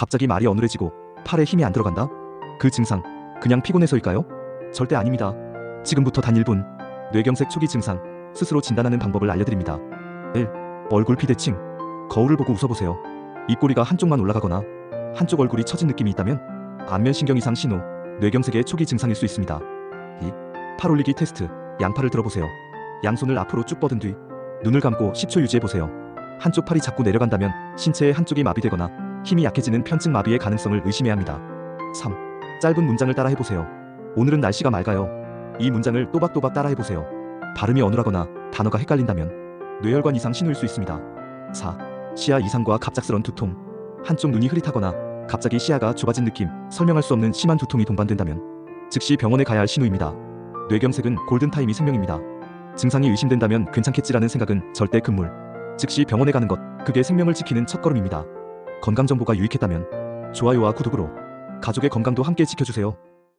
갑자기 말이 어눌해지고 팔에 힘이 안 들어간다? 그 증상 그냥 피곤해서일까요? 절대 아닙니다. 지금부터 단 1분 뇌경색 초기 증상 스스로 진단하는 방법을 알려드립니다. 1. 얼굴 피대칭 거울을 보고 웃어보세요. 입꼬리가 한쪽만 올라가거나 한쪽 얼굴이 처진 느낌이 있다면 안면신경 이상 신호 뇌경색의 초기 증상일 수 있습니다. 2. 팔 올리기 테스트 양팔을 들어보세요. 양손을 앞으로 쭉 뻗은 뒤 눈을 감고 10초 유지해보세요. 한쪽 팔이 자꾸 내려간다면 신체의 한쪽이 마비되거나 힘이 약해지는 편증 마비의 가능성을 의심해야 합니다. 3. 짧은 문장을 따라 해보세요. 오늘은 날씨가 맑아요. 이 문장을 또박또박 따라 해보세요. 발음이 어눌하거나 단어가 헷갈린다면 뇌혈관 이상 신호일 수 있습니다. 4. 시야 이상과 갑작스런 두통. 한쪽 눈이 흐릿하거나 갑자기 시야가 좁아진 느낌, 설명할 수 없는 심한 두통이 동반된다면 즉시 병원에 가야 할 신호입니다. 뇌경색은 골든타임이 생명입니다. 증상이 의심된다면 괜찮겠지라는 생각은 절대 금물. 즉시 병원에 가는 것, 그게 생명을 지키는 첫걸음입니다. 건강 정보가 유익했다면 좋아요와 구독으로 가족의 건강도 함께 지켜주세요.